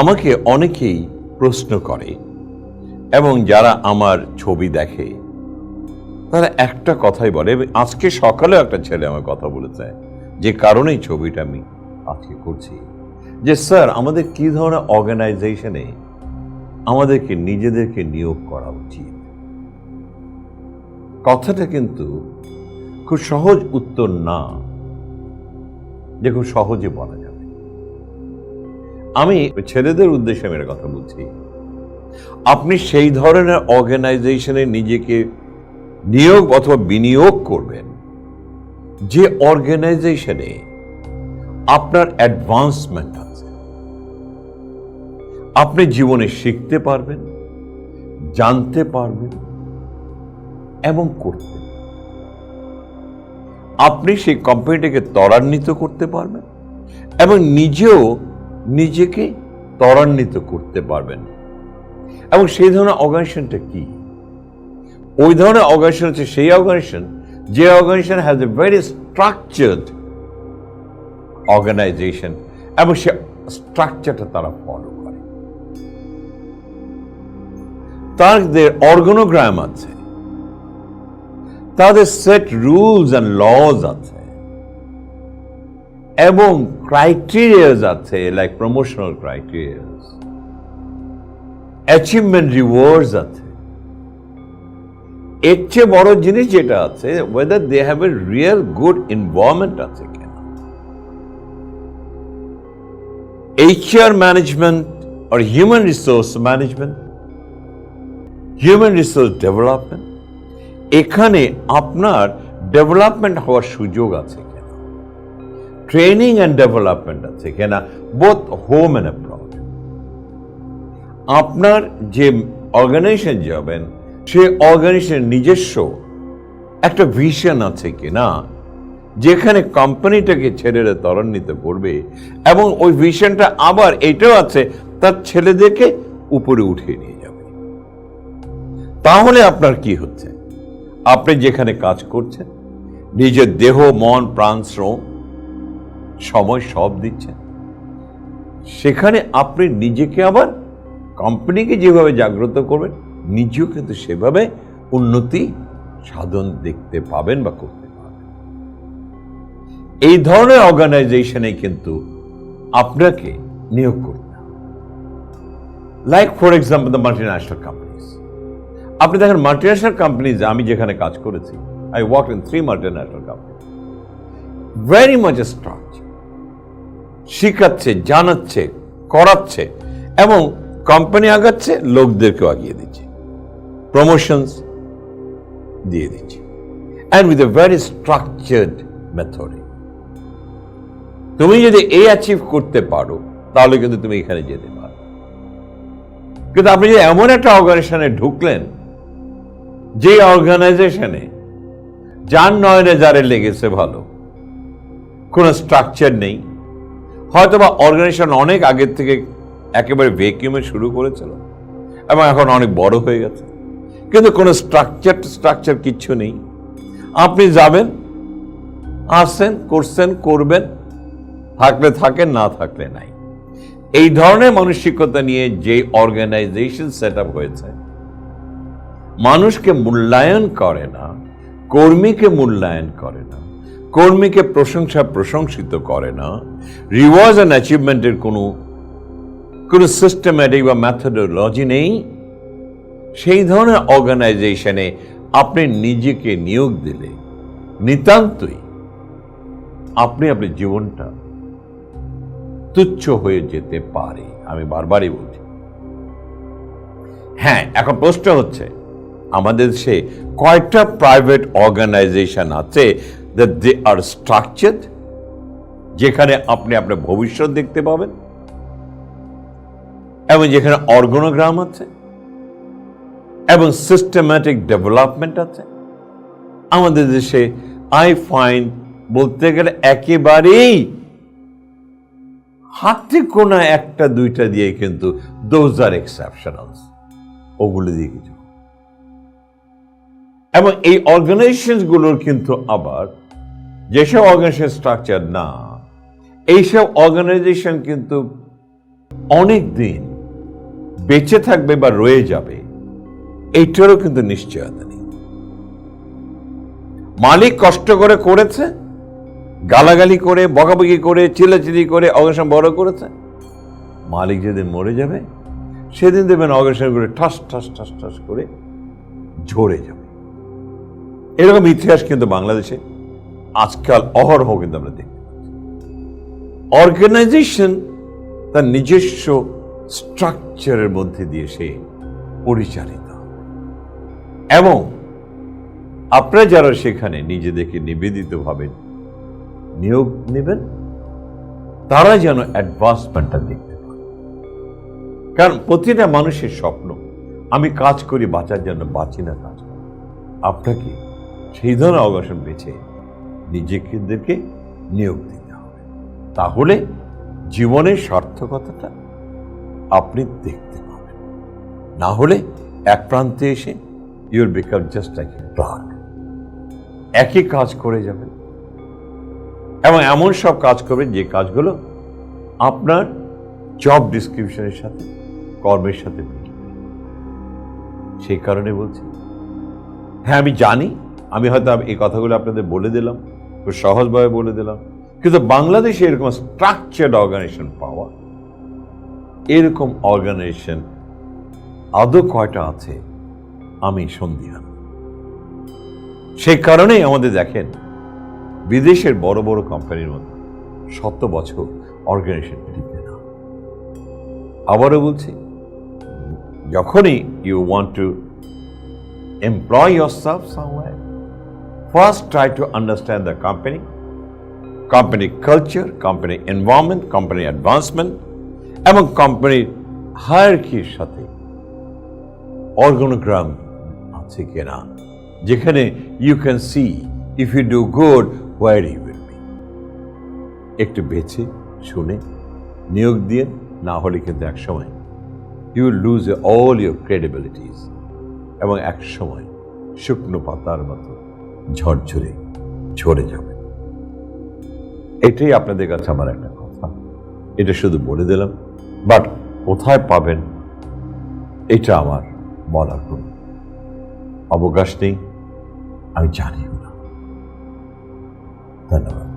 আমাকে অনেকেই প্রশ্ন করে এবং যারা আমার ছবি দেখে, তারা একটা কথাই বলে, আজকে সকালেও একটা ছেলে আমার কথা বলেছে, যে কারণেই ছবিটা আমি আজকে করছি। যে, স্যার, আমাদের কি ধরনের অর্গানাইজেশনে আমাদেরকে নিজেদেরকে নিয়োগ করা উচিত? কথাটা কিন্তু খুব সহজ উত্তর না, যে খুব সহজে বলা যাবে আমি ছেলেদের উদ্দেশ্যে আমি একটা কথা বলছি। আপনি সেই ধরনের অর্গানাইজেশনে নিজেকে নিয়োগ অথবা বিনিয়োগ করবেন। যে অর্গানাইজেশনে আপনার অ্যাডভান্সমেন্ট আছে। আপনি জীবনে শিখতে পারবেন, জানতে পারবেন এবং করতে আপনি সেই কোম্পানিটাকে ত্বরান্বিত করতে পারবেন এবং নিজেও নিজেকে ত্বরান্বিত করতে পারবেন। এবং সেই ধরনের অর্গানাইজেশনটা কি? ওই ধরনের অর্গানাইজেশন হচ্ছে সেই অর্গানাইজেশন, যে organization has a very structured organization এবং সে স্ট্রাকচারটা তারা ফলো করে। তাদের অর্গানোগ্রাম আছে, তাদের সেট রুলস অ্যান্ড লজ আছে। এবং ক্রাইটেরিয়াস আছে like promotional criterias achievement rewards আছে এর চেয়ে বড় জিনিস যেটা আছে whether they have a real good environment আছে কেন। এইচআর ম্যানেজমেন্ট আর human resource management human resource development এখানে আপনার ডেভেলপমেন্ট হওয়ার সুযোগ আছে ট্রেনিং অ্যান্ড ডেভেলপমেন্ট আছে কেন বোথ হোম অ্যান্ড অ্যাব্রড আপনার যে অর্গানাইজেশন যাবেন, সে অর্গানাইজেশনের নিজস্ব একটা ভিশন আছে কিনা যেখানে কোম্পানিটাকে ছেলেরা ত্বরান্বিত করবে এবং ওই ভিশনটা আবার এটাও আছে, তার ছেলেদেরকে উপরে উঠিয়ে নিয়ে যাবে। তাহলে আপনার কি হচ্ছে? আপনি যেখানে কাজ করছেন, নিজের দেহ, মন, প্রাণ, শ্রম সময় সব দিচ্ছেন। সেখানে আপনি নিজেকে আবার কোম্পানিকে যেভাবে জাগ্রত করবেন, নিজেও কিন্তু সেভাবে উন্নতি সাধন দেখতে পাবেন বা করতে পারবেন। এই ধরনের অর্গানাইজেশনে কিন্তু আপনাকে নিয়োগ করতে like for example the multi national companies আপনি দেখেন মাল্টি ন্যাশনাল কোম্পানিজ আমি যেখানে কাজ করেছি I work in three multi national company very much structure শিখাচ্ছে, জানাচ্ছে, করাচ্ছে এবং কোম্পানি আগাচ্ছে, লোকদেরকেও আগিয়ে দিচ্ছে। প্রমোশনস দিয়ে দিচ্ছে। And with a very structured method তুমি যদি এই অ্যাচিভ করতে পারো, তাহলে কিন্তু তুমি এখানে যেতে পারো। কিন্তু আপনি যদি এমন একটা অর্গানাইজেশনে ঢুকলেন যে অর্গানাইজেশনে যার নয়নে যারে লেগেছে ভালো, কোনো স্ট্রাকচার নেই হয়তো বা অর্গানাইজেশন অনেক আগের থেকে একেবারে ভেকিউমে শুরু করেছিল এবং এখন অনেক বড় হয়ে গেছে। কিন্তু কোনো স্ট্রাকচার স্ট্রাকচার কিচ্ছু নেই। আপনি যাবেন আসছেন করছেন, করবেন, থাকলে থাকেন, না থাকলে নাই। এই ধরনের মানসিকতা নিয়ে যে অর্গানাইজেশন সেট হয়েছে, মানুষকে মূল্যায়ন করে না, কর্মীকে মূল্যায়ন করে না। কর্মীকে প্রশংসা প্রশংসিত করে না। রিওয়ার্ড অ্যান্ড অ্যাচিভমেন্টের কোনো কোনো সিস্টেম্যাটিক বা ম্যাথোডোলজি নেই। সেই ধরনের অর্গানাইজেশনে আপনি নিজেকে নিয়োগ দিলে, নিতান্তই আপনি আপনার জীবনটা তুচ্ছ হয়ে যেতে পারে। আমি বারবারই বলছি। হ্যাঁ এখন প্রশ্ন হচ্ছে, আমাদের দেশে কয়টা প্রাইভেট অর্গানাইজেশন আছে? দ্যাট দে আর স্ট্রাকচার্ড যেখানে আপনি আপনার ভবিষ্যৎ দেখতে পাবেন, এবং যেখানে অর্গনোগ্রাম আছে, এবং সিস্টেম্যাটিক ডেভেলপমেন্ট আছে। আমাদের দেশে আই ফাইন্ড বলতে গেলে একেবারেই হাতে কোনা একটা, দুইটা দিয়ে কিন্তু দোজ আর এক্সেপশনালস ওগুলো দিয়ে কিছু। এবং এই অর্গানাইজেশনগুলোর কিন্তু আবার যেসব অর্গানাইজেশন স্ট্রাকচার না এইসব অর্গানাইজেশন কিন্তু অনেক দিন বেঁচে থাকবে বা রয়ে যাবে, এইটারও কিন্তু নিশ্চয়তা নেই। মালিক কষ্ট করে করেছে, গালাগালি করে, বকাবকি করে, চিল্লাচিল্লি করে অগ্রসর বড় করেছে। মালিক যেদিন মরে যাবে, সেদিন দেবেন অগ্রসর করে ঠাস ঠাস ঠাস ঠাস করে ঝরে যাবে। এরকম ইতিহাস কিন্তু বাংলাদেশে আজকাল অহরহ কিন্তু আমরা পাচ্ছি। অর্গানাইজেশন তার নিজস্ব স্ট্রাকচারের মধ্যে দিয়ে সে পরিচালিত। এবং আপনারা যারা সেখানে নিজেদেরকে নিবেদিত ভাবেন নিয়োগ নেবেন, তারা যেন অ্যাডভান্সমেন্টটা দেখতে পান। কারণ প্রতিটা মানুষের স্বপ্ন, আমি কাজ করি, বাঁচার জন্য বাঁচি না কাজ আপনাকে সেই ধরনের অবসর বেছে নিজেদেরকে নিয়োগ দিতে হবে। তাহলে জীবনের সার্থকতাটা আপনি দেখতে পাবেন। না হলে এক প্রান্তে এসে your become just like clerk একই কাজ করে যাবেন। এবং এমন সব কাজ করবেন যে কাজগুলো আপনার জব ডিসক্রিপশনের সাথে, কর্মের সাথে মিলবে। সেই কারণে বলছি হ্যাঁ আমি জানি আমি হয়তো এই কথাগুলো আপনাদের বলে দিলাম, খুব সহজভাবে বলে দিলাম, কিন্তু বাংলাদেশে এরকম স্ট্রাকচার্ড অর্গানাইজেশন পাওয়া, এরকম অর্গানাইজেশন আদৌ কয়টা আছে, আমি সন্দিহান সেই কারণেই আমাদের দেখেন, বিদেশের বড় বড় কোম্পানির মধ্যে শত বছর অর্গানাইজেশন টিকে না আবারও বলছি, যখনই you want to employ yourself somewhere. First, try to understand the company, company culture, company environment, company advancement, এবং কোম্পানির হায়ারকির সাথে অর্গানোগ্রাম আছে কিনা যেখানে you can see if you do good where you will be একটু বেছে শুনে নিয়োগ দিয়ে না হলে কিন্তু এক সময় you lose all your credibilities এবং এক সময় শুকনো পাতার মতো ঝরঝরে ঝরে যাবে। এটাই আপনাদের কাছে আমার একটা কথা। এটা শুধু বলে দিলাম বাট কোথায় পাবেন এটা আমার বলার কোনো অবকাশ নেই, আমি জানিও না। ধন্যবাদ।